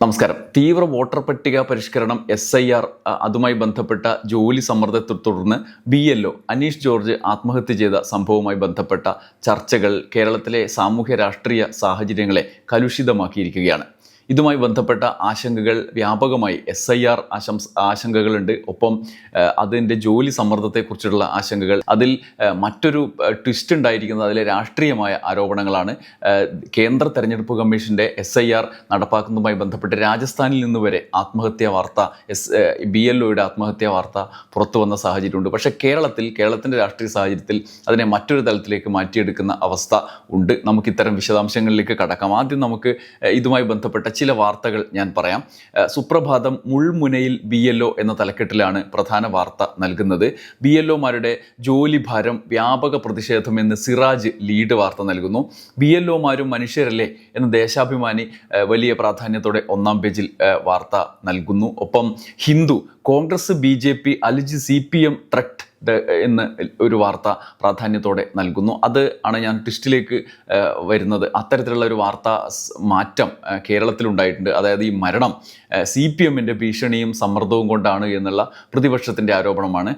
നമസ്കാരം. തീവ്ര വോട്ടർ പട്ടിക പരിഷ്കരണം എസ് ഐ ആർ അതുമായി ബന്ധപ്പെട്ട ജോലി സമ്മർദ്ദത്തെ തുടർന്ന് B L O Aneesh George ആത്മഹത്യ ചെയ്ത സംഭവവുമായി ബന്ധപ്പെട്ട ചർച്ചകൾ കേരളത്തിലെ സാമൂഹ്യ രാഷ്ട്രീയ സാഹചര്യങ്ങളെ കലുഷിതമാക്കിയിരിക്കുകയാണ്. ഇതുമായി ബന്ധപ്പെട്ട ആശങ്കകൾ വ്യാപകമായി എസ് ഐ ആർ ആശംസ ആശങ്കകളുണ്ട്. ഒപ്പം അതിന്റെ ജോലി സമ്മർദ്ദത്തെക്കുറിച്ചുള്ള ആശങ്കകൾ അതിൽ മറ്റൊരു ട്വിസ്റ്റ് ഉണ്ടായിരിക്കുന്നത് അതിലെ രാഷ്ട്രീയമായ ആരോപണങ്ങളാണ്. കേന്ദ്ര തെരഞ്ഞെടുപ്പ് കമ്മീഷന്റെ എസ് ഐ ആർ നടപ്പാക്കുന്നതുമായി ബന്ധപ്പെട്ട് രാജസ്ഥാനിൽ നിന്ന് വരെ ആത്മഹത്യാ വാർത്ത എസ് ബി എൽ ഒയുടെ ആത്മഹത്യാ വാർത്ത പുറത്തു വന്ന സാഹചര്യമുണ്ട്. പക്ഷേ കേരളത്തിൽ കേരളത്തിന്റെ രാഷ്ട്രീയ സാഹചര്യത്തിൽ അതിനെ മറ്റൊരു തലത്തിലേക്ക് മാറ്റിയെടുക്കുന്ന അവസ്ഥ ഉണ്ട്. നമുക്ക് ഇത്തരം വിശദാംശങ്ങളിലേക്ക് കടക്കാം. ആദ്യം നമുക്ക് ഇതുമായി ബന്ധപ്പെട്ട ചില വാർത്തകൾ ഞാൻ പറയാം. സുപ്രഭാതം മുൾമുനയിൽ ബി എൽ ഒ എന്ന തലക്കെട്ടിലാണ് പ്രധാന വാർത്ത നൽകുന്നത്. ബി എൽ ഒമാരുടെ ജോലി ഭാരം വ്യാപക പ്രതിഷേധമെന്ന് സിറാജ് ലീഡ് വാർത്ത നൽകുന്നു. ബി എൽ ഒമാരും മനുഷ്യരല്ലേ എന്ന് ദേശാഭിമാനി വലിയ പ്രാധാന്യത്തോടെ ഒന്നാം പേജിൽ വാർത്ത നൽകുന്നു. ഒപ്പം Hindu Congress B J P allege C P M threat എന്ന് ഒരു വാർത്ത പ്രാധാന്യത്തോടെ നൽകുന്നു. അത് ആണ് ഞാൻ ട്വിസ്റ്റിലേക്ക് വരുന്നത്. അത്തരത്തിലുള്ള ഒരു വാർത്ത മാറ്റം കേരളത്തിലുണ്ടായിട്ടുണ്ട്. അതായത് ഈ മരണം സി പി എമ്മിന്റെ ഭീഷണിയും സമ്മർദ്ദവും കൊണ്ടാണ് എന്നുള്ള പ്രതിപക്ഷത്തിന്റെ ആരോപണമാണ്.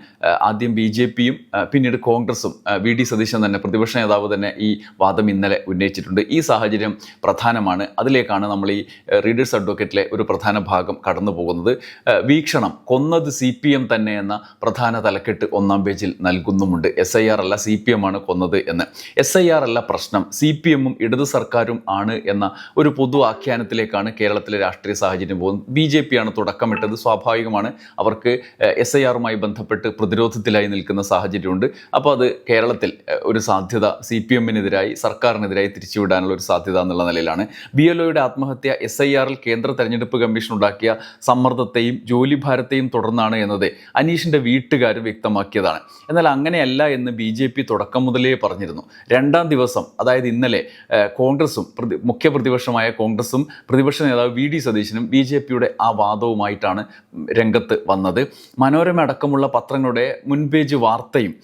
ആദ്യം ബി ജെ പിയും പിന്നീട് കോൺഗ്രസും വി ഡി സതീശൻ തന്നെ പ്രതിപക്ഷ നേതാവ് തന്നെ ഈ വാദം ഇന്നലെ ഉന്നയിച്ചിട്ടുണ്ട്. ഈ സാഹചര്യം പ്രധാനമാണ്. അതിലേക്കാണ് നമ്മൾ ഈ റീഡേഴ്സ് അഡ്വക്കേറ്റിലെ ഒരു പ്രധാന ഭാഗം കടന്നു പോകുന്നത് വീക്ഷണം കൊന്നത് സി പി എം തന്നെ എന്ന പ്രധാന തലക്കെട്ട് ഒന്നാം പേജിൽ നൽകുന്നുമുണ്ട്. എസ് ഐ ആർ അല്ല സി പി എം ആണ് കൊന്നത് എന്ന്. എസ് ഐ ആർ അല്ല പ്രശ്നം. സി പി എമ്മും ഇടതു സർക്കാരും ആണ് എന്ന ഒരു പൊതു ആഖ്യാനത്തിലേക്കാണ് കേരളത്തിലെ രാഷ്ട്രീയ സാഹചര്യം പോകുന്നത്. ബി ജെ പി ആണ് തുടക്കമിട്ടത്. സ്വാഭാവികമാണ്. അവർക്ക് എസ് ഐ ആറുമായി ബന്ധപ്പെട്ട് പ്രതിരോധത്തിലായി നിൽക്കുന്ന സാഹചര്യമുണ്ട്. അപ്പോൾ അത് കേരളത്തിൽ ഒരു സാധ്യത സി പി എമ്മിനെതിരായി സർക്കാരിനെതിരായി തിരിച്ചുവിടാനുള്ള ഒരു സാധ്യത എന്നുള്ള നിലയിലാണ്. ബി എൽ ഒയുടെ ആത്മഹത്യ എസ് ഐ ആറിൽ കേന്ദ്ര തെരഞ്ഞെടുപ്പ് കമ്മീഷൻ ഉണ്ടാക്കിയ സമ്മർദ്ദത്തെയും ജോലിഭാരത്തെയും തുടർന്നാണ് എന്നത് അനീഷിന്റെ വീട്ടുകാർ വ്യക്തമാക്കിയതാണ് എന്നാൽ അങ്ങനെയല്ല എന്ന് ബി ജെ പി തുടക്കം മുതലേ പറഞ്ഞിരുന്നു. രണ്ടാം ദിവസം അതായത് ഇന്നലെ കോൺഗ്രസും പ്രതി മുഖ്യ പ്രതിപക്ഷമായ കോൺഗ്രസും പ്രതിപക്ഷ നേതാവ് വി ഡി സതീശനും ബി ജെ പിയുടെ ആ വാദവുമായിട്ടാണ് രംഗത്ത് വന്നത്. മനോരമ അടക്കമുള്ള പത്രങ്ങളുടെ മുൻപേജ് വാർത്തയും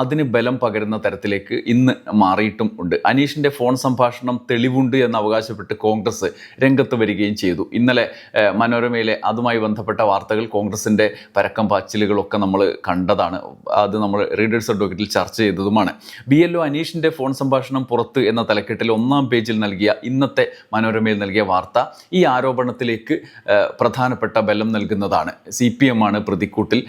അതിന് ബലം പകരുന്ന തരത്തിലേക്ക് ഇന്ന് മാറിയിട്ടും ഉണ്ട്. അനീഷിന്റെ ഫോൺ സംഭാഷണം തെളിവുണ്ട് എന്ന് അവകാശപ്പെട്ട് കോൺഗ്രസ് രംഗത്ത് വരികയും ചെയ്തു. ഇന്നലെ മനോരമയിലെ അതുമായി ബന്ധപ്പെട്ട വാർത്തകൾ കോൺഗ്രസിന്റെ പരക്കം പാച്ചിലുകളൊക്കെ നമ്മൾ കണ്ടതാണ്. അത് നമ്മൾ റീഡേഴ്സ് അഡ്വക്കേറ്റിൽ ചർച്ച ചെയ്തതുമാണ്. ബി എൽ ഒ അനീഷിന്റെ ഫോൺ സംഭാഷണം പുറത്ത് എന്ന തലക്കെട്ടിൽ ഒന്നാം പേജിൽ നൽകിയ ഇന്നത്തെ മനോരമയിൽ നൽകിയ വാർത്ത ഈ ആരോപണത്തിലേക്ക് പ്രധാനപ്പെട്ട ബലം നൽകുന്നതാണ്. സി പി എം ആണ് പ്രതിക്കൂട്ടിൽ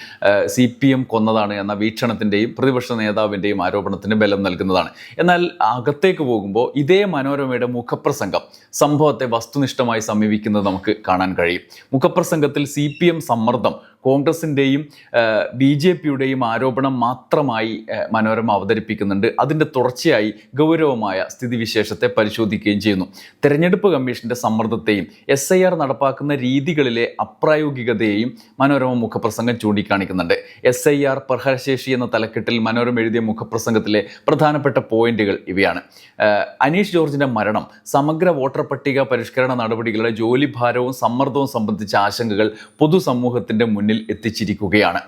സി പി എം കൊന്നതാണ് എന്ന വീക്ഷണത്തിന്റെയും പ്രതിപക്ഷ നേതാവിന്റെയും ആരോപണത്തിന് ബലം നൽകുന്നതാണ്. എന്നാൽ അകത്തേക്ക് പോകുമ്പോൾ ഇതേ മനോരമയുടെ മുഖപ്രസംഗം സംഭവത്തെ വസ്തുനിഷ്ഠമായി സമീപിക്കുന്നത് നമുക്ക് കാണാൻ കഴിയും. മുഖപ്രസംഗത്തിൽ സി പി എം സമ്മർദ്ദം കോൺഗ്രസിന്റെയും ബി ജെ പിയുടെയും ആരോപണം മാത്രമായി മനോരമ അവതരിപ്പിക്കുന്നുണ്ട്. അതിന്റെ തുടർച്ചയായി ഗൗരവമായ സ്ഥിതിവിശേഷത്തെ പരിശോധിക്കുകയും ചെയ്യുന്നു. തെരഞ്ഞെടുപ്പ് കമ്മീഷന്റെ സമ്മർദ്ദത്തെയും എസ് ഐ ആർ നടപ്പാക്കുന്ന രീതികളിലെ അപ്രായോഗികതയെയും മനോരമ മുഖപ്രസംഗം ചൂണ്ടിക്കാണിക്കുന്നുണ്ട്. എസ് ഐ ആർ പ്രഹരശേഷി എന്ന തലക്കെട്ടിൽ മനോരമ എഴുതിയ മുഖപ്രസംഗത്തിലെ പ്രധാനപ്പെട്ട പോയിന്റുകൾ ഇവയാണ്. അനീഷ് ജോർജിന്റെ മരണം സമഗ്ര വോട്ടർ പട്ടിക പരിഷ്കരണ നടപടികളുടെ ജോലിഭാരവും സമ്മർദ്ദവും സംബന്ധിച്ച ആശങ്കകൾ പൊതുസമൂഹത്തിന്റെ മുന്നിൽ എത്തിച്ചിരിക്കുകയാണ്.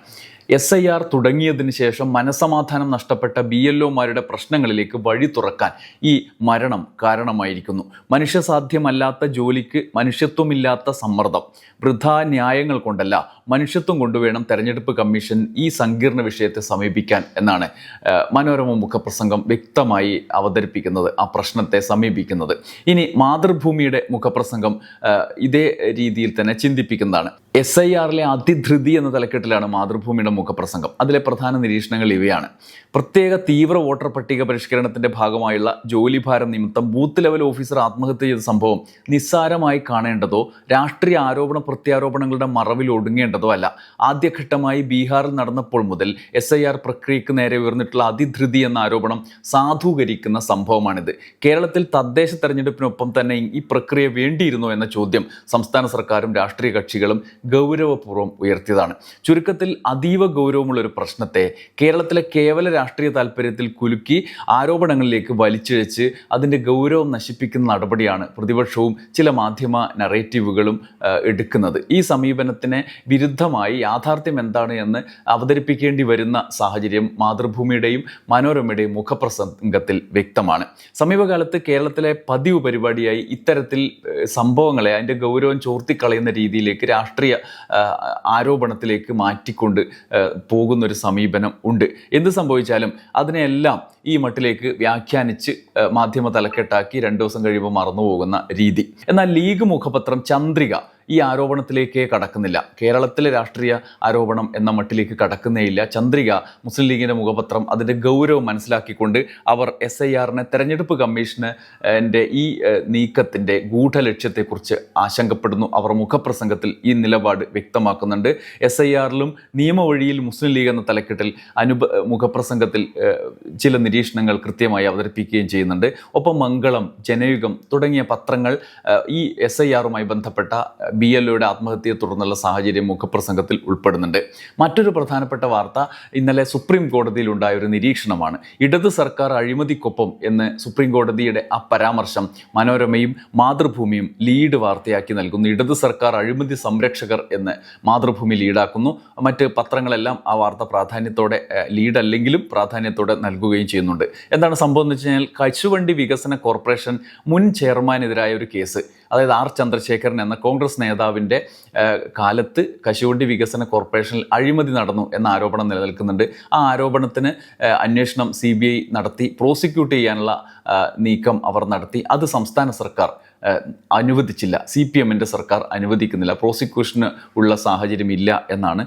എസ് ഐ ആർ തുടങ്ങിയതിന് ശേഷം മനസമാധാനം നഷ്ടപ്പെട്ട ബി എൽ ഒമാരുടെ പ്രശ്നങ്ങളിലേക്ക് വഴി തുറക്കാൻ ഈ മരണം കാരണമായിരിക്കുന്നു. മനുഷ്യസാധ്യമല്ലാത്ത ജോലിക്ക് മനുഷ്യത്വമില്ലാത്ത സമ്മർദ്ദം വൃഥാ ന്യായങ്ങൾ കൊണ്ടല്ല മനുഷ്യത്വം കൊണ്ടുവേണം തെരഞ്ഞെടുപ്പ് കമ്മീഷൻ ഈ സങ്കീർണ വിഷയത്തെ സമീപിക്കാൻ എന്നാണ് മനോരമ മുഖപ്രസംഗം വ്യക്തമായി അവതരിപ്പിക്കുന്നത് ആ പ്രശ്നത്തെ സമീപിക്കുന്നത്. ഇനി മാതൃഭൂമിയുടെ മുഖപ്രസംഗം ഇതേ രീതിയിൽ തന്നെ ചിന്തിപ്പിക്കുന്നതാണ്. എസ് ഐ ആറിലെ അതിധൃതി എന്ന തലക്കെട്ടിലാണ് മാതൃഭൂമിയുടെ മുഖപ്രസംഗം. അതിലെ പ്രധാന നിരീക്ഷണങ്ങൾ ഇവയാണ്. പ്രത്യേക തീവ്ര വോട്ടർ പട്ടിക പരിഷ്കരണത്തിന്റെ ഭാഗമായുള്ള ജോലിഭാരം നിമിത്തം ബൂത്ത് ലെവൽ ഓഫീസർ ആത്മഹത്യ ചെയ്ത സംഭവം നിസ്സാരമായി കാണേണ്ടതോ രാഷ്ട്രീയ ആരോപണ പ്രത്യാരോപണങ്ങളുടെ മറവിൽ ഒടുങ്ങേണ്ടതോ അല്ല. ആദ്യഘട്ടമായി ബീഹാറിൽ നടന്നപ്പോൾ മുതൽ എസ് ഐ ആർ പ്രക്രിയക്ക് നേരെ ഉയർന്നിട്ടുള്ള അതിധൃതി എന്ന ആരോപണം സാധൂകരിക്കുന്ന സംഭവമാണിത്. കേരളത്തിൽ തദ്ദേശ തെരഞ്ഞെടുപ്പിനൊപ്പം തന്നെ ഈ പ്രക്രിയ വേണ്ടിയിരുന്നോ എന്ന ചോദ്യം സംസ്ഥാന സർക്കാരും രാഷ്ട്രീയ കക്ഷികളും ഗൗരവപൂർവം ഉയർത്തിയതാണ്. ചുരുക്കത്തിൽ അതീവ ഗൗരവമുള്ള ഒരു പ്രശ്നത്തെ കേരളത്തിലെ കേവല രാഷ്ട്രീയ താല്പര്യത്തിൽ കുലുക്കി ആരോപണങ്ങളിലേക്ക് വലിച്ചിഴച്ച് അതിന്റെ ഗൗരവം നശിപ്പിക്കുന്ന നടപടിയാണ് പ്രതിപക്ഷവും ചില മാധ്യമ നറേറ്റീവുകളും എടുക്കുന്നത്. ഈ സമീപനത്തിന് വിരുദ്ധമായി യാഥാർത്ഥ്യം എന്താണ് എന്ന് അവതരിപ്പിക്കേണ്ടി വരുന്ന സാഹചര്യം മാതൃഭൂമിയുടെയും മനോരമയുടെയും മുഖപ്രസംഗത്തിൽ വ്യക്തമാണ്. സമീപകാലത്ത് കേരളത്തിലെ പതിവ് പരിപാടിയായി ഇത്തരത്തിൽ സംഭവങ്ങളെ അതിന്റെ ഗൗരവം ചോർത്തിക്കളയുന്ന രീതിയിലേക്ക് രാഷ്ട്രീയ ആ, ആരോപണത്തിലേക്ക് മാറ്റിക്കൊണ്ട് പോകുന്നൊരു സമീപനം ഉണ്ട്. എന്ത് സംഭവിച്ചാലും അതിനെയെല്ലാം ഈ മട്ടിലേക്ക് വ്യാഖ്യാനിച്ച് മാധ്യമ തലക്കെട്ടാക്കി രണ്ടു ദിവസം കഴിയുമ്പോൾ മറന്നു പോകുന്ന രീതി. എന്നാൽ ലീഗ് മുഖപത്രം ചന്ദ്രിക ഈ ആരോപണത്തിലേക്ക് കടക്കുന്നില്ല. കേരളത്തിലെ രാഷ്ട്രീയ ആരോപണം എന്ന മട്ടിലേക്ക് കടക്കുന്നേയില്ല. ചന്ദ്രിക മുസ്ലിം ലീഗിന്റെ മുഖപത്രം അതിന്റെ ഗൗരവം മനസ്സിലാക്കിക്കൊണ്ട് അവർ എസ് ഐ ആറിനെ തെരഞ്ഞെടുപ്പ് കമ്മീഷന് ഈ നീക്കത്തിന്റെ ഗൂഢലക്ഷ്യത്തെക്കുറിച്ച് ആശങ്കപ്പെടുന്നു. അവർ മുഖപ്രസംഗത്തിൽ ഈ നിലപാട് വ്യക്തമാക്കുന്നുണ്ട്. എസ് ഐ ആറിലും നിയമവഴിയിൽ മുസ്ലിം ലീഗ് എന്ന തലക്കെട്ടിൽ അനുപ മുഖപ്രസംഗത്തിൽ ചില നിരീക്ഷണങ്ങൾ കൃത്യമായി അവതരിപ്പിക്കുകയും ചെയ്യുന്നുണ്ട്. ഒപ്പം മംഗളം ജനയുഗം തുടങ്ങിയ പത്രങ്ങൾ ഈ എസ് ഐ ആറുമായി ബന്ധപ്പെട്ട ബി എൽ ഒയുടെ ആത്മഹത്യയെ തുടർന്നുള്ള സാഹചര്യം മുഖപ്രസംഗത്തിൽ ഉൾപ്പെടുന്നുണ്ട്. മറ്റൊരു പ്രധാനപ്പെട്ട വാർത്ത ഇന്നലെ സുപ്രീം കോടതിയിൽ ഉണ്ടായ ഒരു നിരീക്ഷണമാണ്. ഇടത് സർക്കാർ അഴിമതിക്കൊപ്പം എന്ന് സുപ്രീം കോടതിയുടെ ആ പരാമർശം മനോരമയും മാതൃഭൂമിയും ലീഡ് വാർത്തയാക്കി നൽകുന്നു. ഇടത് സർക്കാർ അഴിമതി സംരക്ഷകർ എന്ന് മാതൃഭൂമി ലീഡാക്കുന്നു. മറ്റ് പത്രങ്ങളെല്ലാം ആ വാർത്ത പ്രാധാന്യത്തോടെ ലീഡ് അല്ലെങ്കിലും പ്രാധാന്യത്തോടെ നൽകുകയും ചെയ്യുന്നുണ്ട്. എന്താണ് സംഭവം എന്ന് വെച്ച് കഴിഞ്ഞാൽ കശുവണ്ടി വികസന കോർപ്പറേഷൻ മുൻ ചെയർമാനെതിരായ ഒരു കേസ് അതായത് ആർ ചന്ദ്രശേഖരൻ എന്ന കോൺഗ്രസ് നേതാവിന്റെ കാലത്ത് കശുവണ്ടി വികസന കോർപ്പറേഷനിൽ അഴിമതി നടന്നു എന്ന ആരോപണം നിലനിൽക്കുന്നുണ്ട്. ആ ആരോപണത്തിന് അന്വേഷണം സി നടത്തി പ്രോസിക്യൂട്ട് ചെയ്യാനുള്ള നീക്കം അവർ നടത്തി. അത് സംസ്ഥാന സർക്കാർ അനുവദിച്ചില്ല. സി പി എമ്മിന്റെ സർക്കാർ അനുവദിക്കുന്നില്ല. പ്രോസിക്യൂഷന് ഉള്ള സാഹചര്യം ഇല്ല എന്നാണ്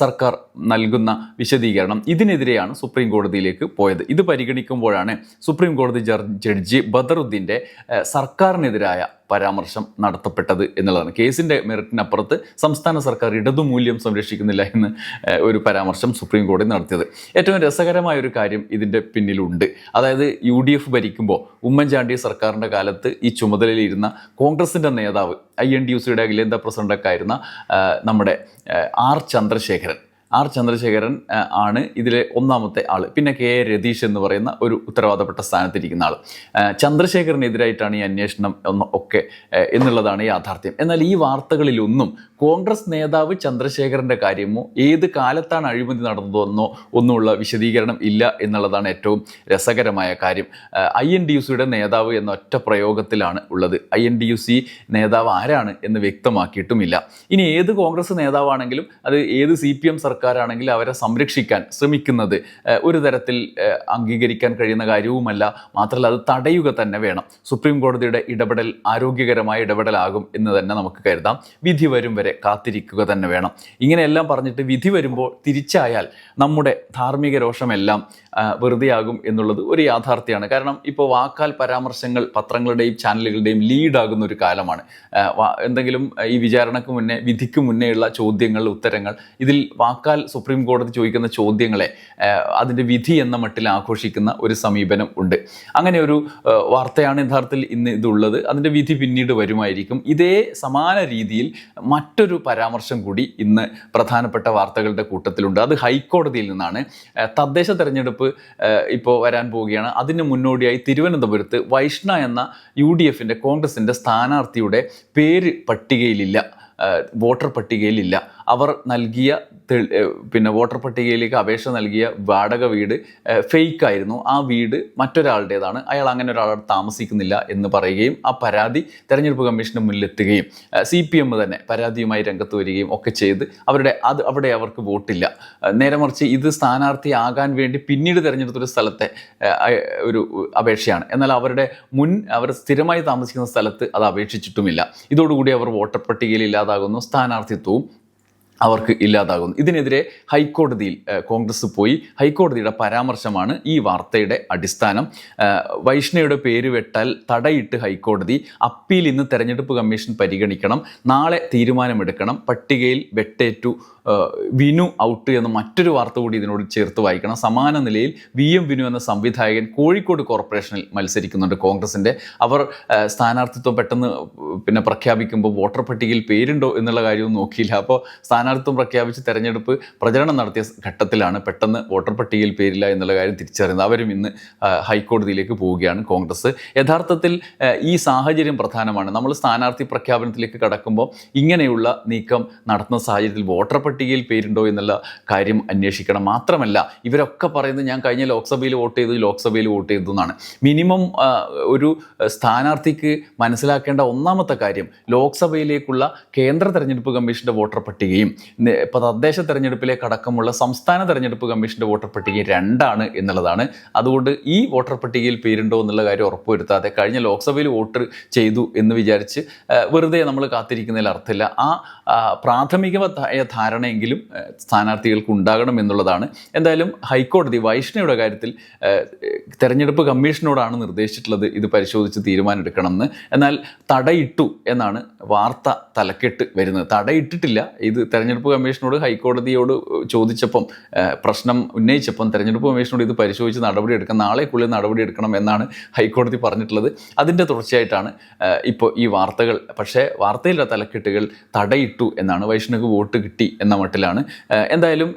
സർക്കാർ നൽകുന്ന വിശദീകരണം. ഇതിനെതിരെയാണ് സുപ്രീം കോടതിയിലേക്ക് പോയത്. ഇത് പരിഗണിക്കുമ്പോഴാണ് സുപ്രീം കോടതി ജഡ്ജി ബദറുദ്ദീന്റെ സർക്കാരിനെതിരായ പരാമർശം നടത്തപ്പെട്ടത് എന്നുള്ളതാണ്. കേസിന്റെ മെറിറ്റിനപ്പുറത്ത് സംസ്ഥാന സർക്കാർ ഇടതുമൂല്യം സംരക്ഷിക്കുന്നില്ല എന്ന് ഒരു പരാമർശം സുപ്രീം കോടതി നടത്തിയത്. ഏറ്റവും രസകരമായ ഒരു കാര്യം ഇതിന്റെ പിന്നിലുണ്ട്. അതായത് യു ഡി എഫ് ഭരിക്കുമ്പോൾ ഉമ്മൻചാണ്ടി സർക്കാരിന്റെ കാലത്ത് ഈ ചുമതലയിലിരുന്ന കോൺഗ്രസിന്റെ നേതാവ് ഐ എൻ ഡി യു സിയുടെ അഖിലേന്ത്യാ പ്രസിഡന്റൊക്കെ ആയിരുന്ന നമ്മുടെ ആർ ചന്ദ്രശേഖരൻ. ആർ ചന്ദ്രശേഖരൻ ആണ് ഇതിലെ ഒന്നാമത്തെ ആൾ പിന്നെ കെ എ രതീഷ് എന്ന് പറയുന്ന ഒരു ഉത്തരവാദപ്പെട്ട സ്ഥാനത്തിരിക്കുന്ന ആൾ ചന്ദ്രശേഖരനെതിരായിട്ടാണ് ഈ അന്വേഷണം ഒക്കെ എന്നുള്ളതാണ് യാഥാർത്ഥ്യം. എന്നാൽ ഈ വാർത്തകളിലൊന്നും കോൺഗ്രസ് നേതാവ് ചന്ദ്രശേഖരന്റെ കാര്യമോ ഏത് കാലത്താണ് അഴിമതി നടന്നതെന്നോ ഒന്നുമുള്ള വിശദീകരണം ഇല്ല എന്നുള്ളതാണ് ഏറ്റവും രസകരമായ കാര്യം. ഐ എൻ ഡി യു സിയുടെ നേതാവ് എന്ന ഒറ്റ പ്രയോഗത്തിലാണ് ഉള്ളത്. I N D U C നേതാവ് ആരാണ് എന്ന് വ്യക്തമാക്കിയിട്ടുമില്ല. ഇനി ഏത് കോൺഗ്രസ് നേതാവാണെങ്കിലും അത് ഏത് സി പി എം സർക്കാരാണെങ്കിലും അവരെ സംരക്ഷിക്കാൻ ശ്രമിക്കുന്നത് ഒരു തരത്തിൽ അംഗീകരിക്കാൻ കഴിയുന്ന കാര്യവുമല്ല. മാത്രമല്ല അത് തടയുക തന്നെ വേണം. സുപ്രീം കോടതിയുടെ ഇടപെടൽ ആരോഗ്യകരമായ ഇടപെടലാകും എന്ന് തന്നെ നമുക്ക് കരുതാം. വിധി വരും വരെ കാത്തിരിക്കുക തന്നെ വേണം. ഇങ്ങനെയെല്ലാം പറഞ്ഞിട്ട് വിധി വരുമ്പോൾ തിരിച്ചായാൽ നമ്മുടെ ധാർമ്മിക രോഷമെല്ലാം വെറുതെയാകും എന്നുള്ളത് ഒരു യാഥാർത്ഥ്യമാണ്. കാരണം ഇപ്പോൾ വാക്കാൽ പരാമർശങ്ങൾ പത്രങ്ങളുടെയും ചാനലുകളുടെയും ലീഡാകുന്ന ഒരു കാലമാണ്. എന്തെങ്കിലും ഈ വിചാരണക്ക് മുന്നേ വിധിക്ക് മുന്നേയുള്ള ചോദ്യങ്ങൾ ഉത്തരങ്ങൾ ഇതിൽ വാക്കാൽ സുപ്രീം കോടതി ചോദിക്കുന്ന ചോദ്യങ്ങളെ അതിന്റെ വിധി എന്ന മട്ടിൽ ആഘോഷിക്കുന്ന ഒരു സമീപനം ഉണ്ട്. അങ്ങനെ ഒരു വാർത്തയാണ് യഥാർത്ഥത്തിൽ ഇന്ന് ഇതുള്ളത്. അതിന്റെ വിധി പിന്നീട് വരുമായിരിക്കും. ഇതേ സമാന രീതിയിൽ മറ്റൊരു പരാമർശം കൂടി ഇന്ന് പ്രധാനപ്പെട്ട വാർത്തകളുടെ കൂട്ടത്തിലുണ്ട്. അത് ഹൈക്കോടതിയിൽ നിന്നാണ്. തദ്ദേശ തെരഞ്ഞെടുപ്പ് ഇപ്പോൾ വരാൻ പോവുകയാണ്. അതിന് മുന്നോടിയായി തിരുവനന്തപുരത്ത് വൈഷ്ണ എന്ന യു ഡി എഫിന്റെ കോൺഗ്രസിന്റെ സ്ഥാനാർത്ഥിയുടെ പേര് പട്ടികയിലില്ല. വോട്ടർ പട്ടികയിലില്ല. അവർ നൽകിയ പിന്നെ വോട്ടർ പട്ടികയിലേക്ക് അപേക്ഷ നൽകിയ വാടക വീട് ഫേക്ക് ആയിരുന്നു. ആ വീട് മറ്റൊരാളുടേതാണ്. അയാൾ അങ്ങനെ ഒരാൾ താമസിക്കുന്നില്ല എന്ന് പറയുകയും ആ പരാതി തെരഞ്ഞെടുപ്പ് കമ്മീഷന് മുന്നിലെത്തുകയും സി പി എം തന്നെ പരാതിയുമായി രംഗത്ത് വരികയും ഒക്കെ ചെയ്ത് അവരുടെ അത് അവിടെ അവർക്ക് വോട്ടില്ല. നേരെ മറിച്ച് ഇത് സ്ഥാനാർത്ഥി ആകാൻ വേണ്ടി പിന്നീട് തിരഞ്ഞെടുത്തൊരു സ്ഥലത്തെ ഒരു അപേക്ഷയാണ്. എന്നാൽ അവരുടെ മുൻ അവർ സ്ഥിരമായി താമസിക്കുന്ന സ്ഥലത്ത് അത് അപേക്ഷിച്ചിട്ടുമില്ല. ഇതോടുകൂടി അവർ വോട്ടർ പട്ടികയിൽ ഇല്ലാതാകുന്നു. സ്ഥാനാർത്ഥിത്വവും അവർക്ക് ഇല്ലാതാകുന്നു. ഇതിനെതിരെ ഹൈക്കോടതിയിൽ കോൺഗ്രസ് പോയി. ഹൈക്കോടതിയുടെ പരാമർശമാണ് ഈ വാർത്തയുടെ അടിസ്ഥാനം. വൈഷ്ണയുടെ പേര് വെട്ടാൽ തടയിട്ട് ഹൈക്കോടതി അപ്പീൽ ഇന്ന് തെരഞ്ഞെടുപ്പ് കമ്മീഷൻ പരിഗണിക്കണം. നാളെ തീരുമാനമെടുക്കണം. പട്ടികയിൽ വെട്ടേറ്റു വിനു ഔട്ട് എന്ന മറ്റൊരു വാർത്ത കൂടി ഇതിനോട് ചേർത്ത് വായിക്കണം. സമാന നിലയിൽ വി എം വിനു എന്ന സംവിധായകൻ കോഴിക്കോട് കോർപ്പറേഷനിൽ മത്സരിക്കുന്നുണ്ട് കോൺഗ്രസിന്റെ അവർ സ്ഥാനാർത്ഥിത്വം പെട്ടെന്ന് പിന്നെ പ്രഖ്യാപിക്കുമ്പോൾ വോട്ടർ പട്ടികയിൽ പേരുണ്ടോ എന്നുള്ള കാര്യവും നോക്കിയില്ല. അപ്പോൾ സ്ഥാനാർത്ഥിത്വം പ്രഖ്യാപിച്ച് തെരഞ്ഞെടുപ്പ് പ്രചരണം നടത്തിയ ഘട്ടത്തിലാണ് പെട്ടെന്ന് വോട്ടർ പട്ടികയിൽ പേരില്ല എന്നുള്ള കാര്യം തിരിച്ചറിയുന്നത്. അവരും ഇന്ന് ഹൈക്കോടതിയിലേക്ക് പോവുകയാണ് കോൺഗ്രസ്. യഥാർത്ഥത്തിൽ ഈ സാഹചര്യം പ്രധാനമാണ്. നമ്മൾ സ്ഥാനാർത്ഥി പ്രഖ്യാപനത്തിലേക്ക് കടക്കുമ്പോൾ ഇങ്ങനെയുള്ള നീക്കം നടത്തുന്ന സാഹചര്യത്തിൽ വോട്ടർ പട്ടികയിൽ പേരുണ്ടോ എന്നുള്ള കാര്യം അന്വേഷിക്കണം. മാത്രമല്ല ഇവരൊക്കെ പറയുന്നത് ഞാൻ കഴിഞ്ഞ ലോക്സഭയിൽ വോട്ട് ചെയ്തു ലോക്സഭയിൽ വോട്ട് ചെയ്തു എന്നാണ്. മിനിമം ഒരു സ്ഥാനാർത്ഥിക്ക് മനസ്സിലാക്കേണ്ട ഒന്നാമത്തെ കാര്യം ലോക്സഭയിലേക്കുള്ള കേന്ദ്ര തെരഞ്ഞെടുപ്പ് കമ്മീഷന്റെ വോട്ടർ പട്ടികയും ഇപ്പോൾ ഇപ്പൊ തദ്ദേശ തെരഞ്ഞെടുപ്പിലേക്ക് അടക്കമുള്ള സംസ്ഥാന തെരഞ്ഞെടുപ്പ് കമ്മീഷന്റെ വോട്ടർ പട്ടികയും രണ്ടാണ് എന്നുള്ളതാണ്. അതുകൊണ്ട് ഈ വോട്ടർ പട്ടികയിൽ പേരുണ്ടോ എന്നുള്ള കാര്യം ഉറപ്പുവരുത്താതെ കഴിഞ്ഞ ലോക്സഭയിൽ വോട്ട് ചെയ്തു എന്ന് വിചാരിച്ച് വെറുതെ നമ്മൾ കാത്തിരിക്കുന്നതിൽ അർത്ഥമില്ല. ആ പ്രാഥമികമായ പ്രാഥമികമായ ധാരണയെങ്കിലും സ്ഥാനാർത്ഥികൾക്ക് ഉണ്ടാകണം എന്നുള്ളതാണ്. എന്തായാലും ഹൈക്കോടതി വൈഷ്ണയുടെ കാര്യത്തിൽ തെരഞ്ഞെടുപ്പ് കമ്മീഷനോടാണ് നിർദ്ദേശിച്ചിട്ടുള്ളത് ഇത് പരിശോധിച്ച് തീരുമാനമെടുക്കണമെന്ന്. എന്നാൽ തടയിട്ടു എന്നാണ് വാർത്ത തലക്കെട്ട് വരുന്നത്. തടയിട്ടിട്ടില്ല. ഇത് തെരഞ്ഞെടുപ്പ് കമ്മീഷനോട് ഹൈക്കോടതിയോട് ചോദിച്ചപ്പം പ്രശ്നം ഉന്നയിച്ചപ്പം തെരഞ്ഞെടുപ്പ് കമ്മീഷനോട് ഇത് പരിശോധിച്ച് നടപടി എടുക്കണം നാളെക്കുള്ളിൽ നടപടി എടുക്കണം എന്നാണ് ഹൈക്കോടതി പറഞ്ഞിട്ടുള്ളത്. അതിന്റെ തുടർച്ചയായിട്ടാണ് ഇപ്പോൾ ഈ വാർത്തകൾ. പക്ഷേ വാർത്തയിലെ തലക്കെട്ടുകൾ തടയിട്ടു എന്നാണ് വൈഷ്ണവ് വോട്ട് കിട്ടി എന്ന മട്ടിലാണ്. എന്തായാലും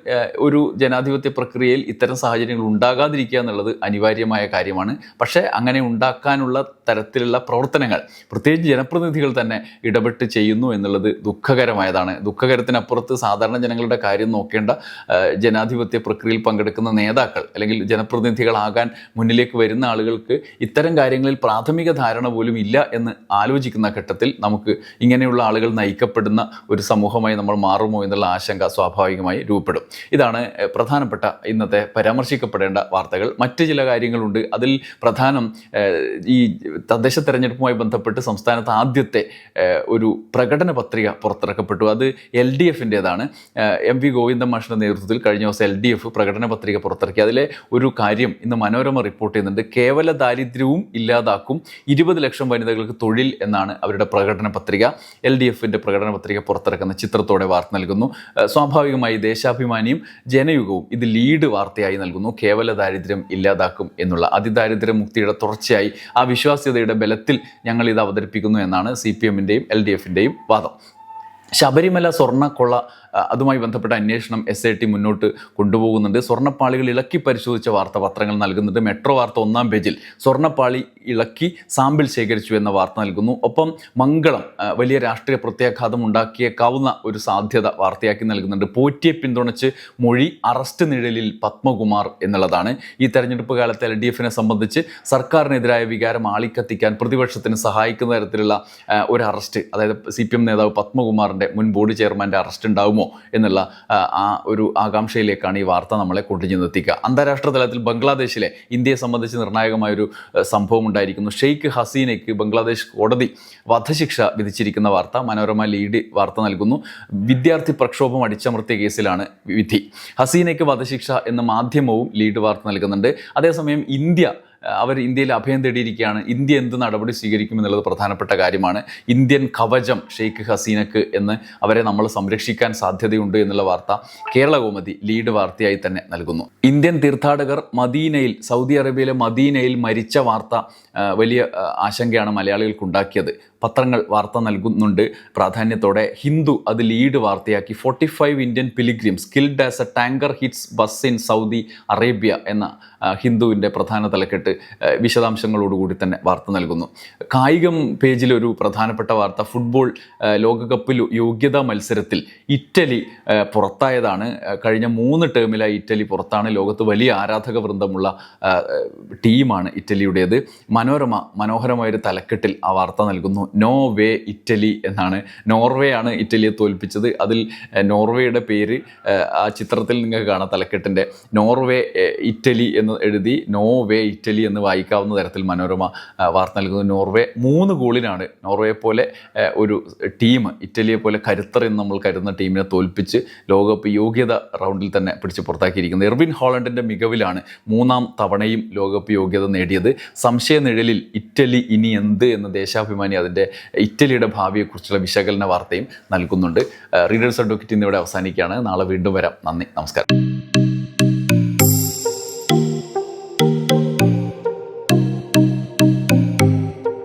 ഒരു ജനാധിപത്യ പ്രക്രിയയിൽ ഇത്തരം സാഹചര്യങ്ങൾ ഉണ്ടാകാതിരിക്കുക എന്നുള്ളത് അനിവാര്യമായ കാര്യമാണ്. പക്ഷേ അങ്ങനെ ഉണ്ടാക്കാനുള്ള തരത്തിലുള്ള പ്രവർത്തനങ്ങൾ. പ്രത്യേകിച്ച് ജനപ്രതിനിധികൾ തന്നെ ഇടപെട്ട് ചെയ്യുന്നു എന്നുള്ളത് ദുഃഖകരമായതാണ്. ദുഃഖകരത്തിനപ്പുറത്ത് സാധാരണ ജനങ്ങളുടെ കാര്യം നോക്കേണ്ട ജനാധിപത്യ പ്രക്രിയയിൽ പങ്കെടുക്കുന്ന നേതാക്കൾ അല്ലെങ്കിൽ ജനപ്രതിനിധികളാകാൻ മുന്നിലേക്ക് വരുന്ന ആളുകൾക്ക് ഇത്തരം കാര്യങ്ങളിൽ പ്രാഥമിക ധാരണ പോലും ഇല്ല എന്ന് ആലോചിക്കുന്ന ഘട്ടത്തിൽ നമുക്ക് ഇങ്ങനെയുള്ള ആളുകൾ നയിക്കപ്പെടുന്ന ഒരു സമൂഹമായി നമ്മൾ മാറുമോ എന്നുള്ള ആശങ്ക സ്വാഭാവികമായി രൂപപ്പെടും. ഇതാണ് പ്രധാനപ്പെട്ട ഇന്നത്തെ പരാമർശിക്കപ്പെടേണ്ട വാർത്തകൾ. മറ്റ് ചില കാര്യങ്ങളുണ്ട്. അതിൽ പ്രധാനം ഈ തദ്ദേശ തെരഞ്ഞെടുപ്പുമായി ബന്ധപ്പെട്ട് സംസ്ഥാനത്ത് ആദ്യത്തെ ഒരു പ്രകടന പത്രിക പുറത്തിറക്കപ്പെട്ടു. അത് എൽ ഡി എഫിന്റേതാണ്. എം വി ഗോവിന്ദൻ മാഷിന്റെ നേതൃത്വത്തിൽ കഴിഞ്ഞ ദിവസം എൽ ഡി എഫ് പ്രകടന പത്രിക പുറത്തിറക്കി. അതിലെ ഒരു കാര്യം ഇന്ന് മനോരമ റിപ്പോർട്ട് ചെയ്യുന്നുണ്ട്. കേവല ദാരിദ്ര്യവും ഇല്ലാതാക്കും ഇരുപത് ലക്ഷം വനിതകൾക്ക് തൊഴിൽ എന്നാണ് അവരുടെ പ്രകടന പത്രിക. എൽ ഡി എഫിന്റെ പ്രകടന പത്രിക പുറത്തിറക്കുന്ന ചിത്രത്തോടെ വാർത്ത നൽകുന്നു. സ്വാഭാവികമായി ദേശാഭിമാനിയും ജനയുഗവും ഇത് ലീഡ് വാർത്തയായി നൽകുന്നു. കേവല ദാരിദ്ര്യം ഇല്ലാതാക്കും എന്നുള്ള അതിദാരിദ്ര്യ മുക്തിയുടെ തുടർച്ചയായി ആ വിശ്വാസ്യതയുടെ ബലത്തിൽ ഞങ്ങൾ ഇത് അവതരിപ്പിക്കുന്നു എന്നാണ് സി പി എമ്മിന്റെയും എൽ ഡി എഫിന്റെയും വാദം. ശബരിമല സ്വർണക്കൊള്ള അതുമായി ബന്ധപ്പെട്ട അന്വേഷണം എസ് ഐ ടി മുന്നോട്ട് കൊണ്ടുപോകുന്നുണ്ട്. സ്വർണപ്പാളികൾ ഇളക്കി പരിശോധിച്ച വാർത്ത പത്രങ്ങൾ നൽകുന്നുണ്ട്. മെട്രോ വാർത്ത ഒന്നാം പേജിൽ സ്വർണപ്പാളി ഇളക്കി സാമ്പിൾ ശേഖരിച്ചു എന്ന വാർത്ത നൽകുന്നു. ഒപ്പം മംഗളം വലിയ രാഷ്ട്രീയ പ്രത്യാഘാതം ഉണ്ടാക്കിയേക്കാവുന്ന ഒരു സാധ്യത വാർത്തയാക്കി നൽകുന്നുണ്ട്. പോറ്റിയെ പിന്തുണച്ച് മൊഴി അറസ്റ്റ് നിഴലിൽ പത്മകുമാർ എന്നുള്ളതാണ്. ഈ തെരഞ്ഞെടുപ്പ് കാലത്തെ എൽ ഡി എഫിനെ സംബന്ധിച്ച് സർക്കാരിനെതിരായ വികാരം ആളിക്കത്തിക്കാൻ പ്രതിപക്ഷത്തിന് സഹായിക്കുന്ന തരത്തിലുള്ള ഒരു അറസ്റ്റ് അതായത് സി പി എം നേതാവ് പത്മകുമാറിന്റെ മുൻ ബോർഡ് ചെയർമാന്റെ അറസ്റ്റ് ഉണ്ടാവുമോ എന്നുള്ള ആ, ഒരു ആകാംക്ഷയിലേക്കാണ് ഈ വാർത്ത നമ്മളെ കൊണ്ടുചെന്നെത്തിക്കുക. അന്താരാഷ്ട്ര തലത്തിൽ ബംഗ്ലാദേശിലെ ഇന്ത്യയെ സംബന്ധിച്ച് നിർണായകമായൊരു സംഭവം ഉണ്ടായിരിക്കുന്നു. ഷെയ്ഖ് ഹസീനയ്ക്ക് ബംഗ്ലാദേശ് കോടതി വധശിക്ഷ വിധിച്ചിരിക്കുന്ന വാർത്ത മനോരമ ലീഡ് വാർത്ത നൽകുന്നു. വിദ്യാർത്ഥി പ്രക്ഷോഭം അടിച്ചമർത്തിയ കേസിലാണ് വിധി. ഹസീനയ്ക്ക് വധശിക്ഷ എന്ന മാധ്യമവും ലീഡ് വാർത്ത നൽകുന്നുണ്ട്. അതേസമയം ഇന്ത്യ അവർ ഇന്ത്യയിൽ അഭയം തേടിയിരിക്കുകയാണ്. ഇന്ത്യ എന്ത് നടപടി സ്വീകരിക്കും എന്നുള്ളത് പ്രധാനപ്പെട്ട കാര്യമാണ്. ഇന്ത്യൻ കവചം ഷെയ്ഖ് ഹസീനക്ക് എന്ന് അവരെ നമ്മൾ സംരക്ഷിക്കാൻ സാധ്യതയുണ്ട് എന്നുള്ള വാർത്ത കേരള കൗമുദി ലീഡ് വാർത്തയായി തന്നെ നൽകുന്നു. ഇന്ത്യൻ തീർത്ഥാടകർ മദീനയിൽ സൗദി അറേബ്യയിലെ മദീനയിൽ മരിച്ച വാർത്ത വലിയ ആശങ്കയാണ് മലയാളികൾക്കുണ്ടാക്കിയത്. പത്രങ്ങൾ വാർത്ത നൽകുന്നുണ്ട്. പ്രാധാന്യത്തോടെ ഹിന്ദു അത് lead വാർത്തയാക്കി. Forty five Indian pilgrim killed as a tanker hits bus in Saudi Arabia എന്ന ഹിന്ദുവിന്റെ പ്രധാന തലക്കെട്ട് വിശദാംശങ്ങളോടുകൂടി തന്നെ വാർത്ത നൽകുന്നു. കായികം പേജിലൊരു പ്രധാനപ്പെട്ട വാർത്ത ഫുട്ബോൾ ലോകകപ്പിൽ യോഗ്യതാ മത്സരത്തിൽ ഇറ്റലി പുറത്തായതാണ്. കഴിഞ്ഞ മൂന്ന് ടേമിലായി ഇറ്റലി പുറത്താണ്. ലോകത്ത് വലിയ ആരാധക വൃന്ദമുള്ള ടീമാണ് ഇറ്റലിയുടേത്. മനോരമ മനോഹരമായൊരു തലക്കെട്ടിൽ ആ വാർത്ത നൽകുന്നു. നോ വേ ഇറ്റലി എന്നാണ്. നോർവേ ആണ് ഇറ്റലിയെ തോൽപ്പിച്ചത്. അതിൽ നോർവേയുടെ പേര് ആ ചിത്രത്തിൽ നിങ്ങൾക്ക് കാണാം തലക്കെട്ടിന്റെ. നോർവേ ഇറ്റലി എന്ന് എഴുതി നോ വേ ഇറ്റലി എന്ന് വായിക്കാവുന്ന തരത്തിൽ മനോരമ വാർത്ത നൽകുന്നു. നോർവേ മൂന്ന് ഗോളിനാണ്. നോർവേ പോലെ ഒരു ടീം ഇറ്റലിയെ പോലെ കരുത്തർ എന്ന് നമ്മൾ കരുതുന്ന ടീമിനെ തോൽപ്പിച്ച് ലോകകപ്പ് യോഗ്യത റൗണ്ടിൽ തന്നെ പിടിച്ച് പുറത്താക്കിയിരിക്കുന്നത് എർവിൻ ഹോളണ്ടിന്റെ മികവിലാണ് മൂന്നാം തവണയും ലോകകപ്പ് യോഗ്യത നേടിയത്. സംശയ നിഴലിൽ ഇറ്റലി ഇനി എന്ത് എന്ന് ദേശാഭിമാനി അതിന്റെ അതിന്റെ ഇറ്റലിയുടെ ഭാവിയെക്കുറിച്ചുള്ള വിശകലന വാർത്തയും നൽകുന്നുണ്ട്. റീഡേഴ്സ് അഡ്വക്കേറ്റ് ഇന്നിവിടെ അവസാനിക്കുകയാണ്. നാളെ വീണ്ടും വരാം. നന്ദി. നമസ്കാരം.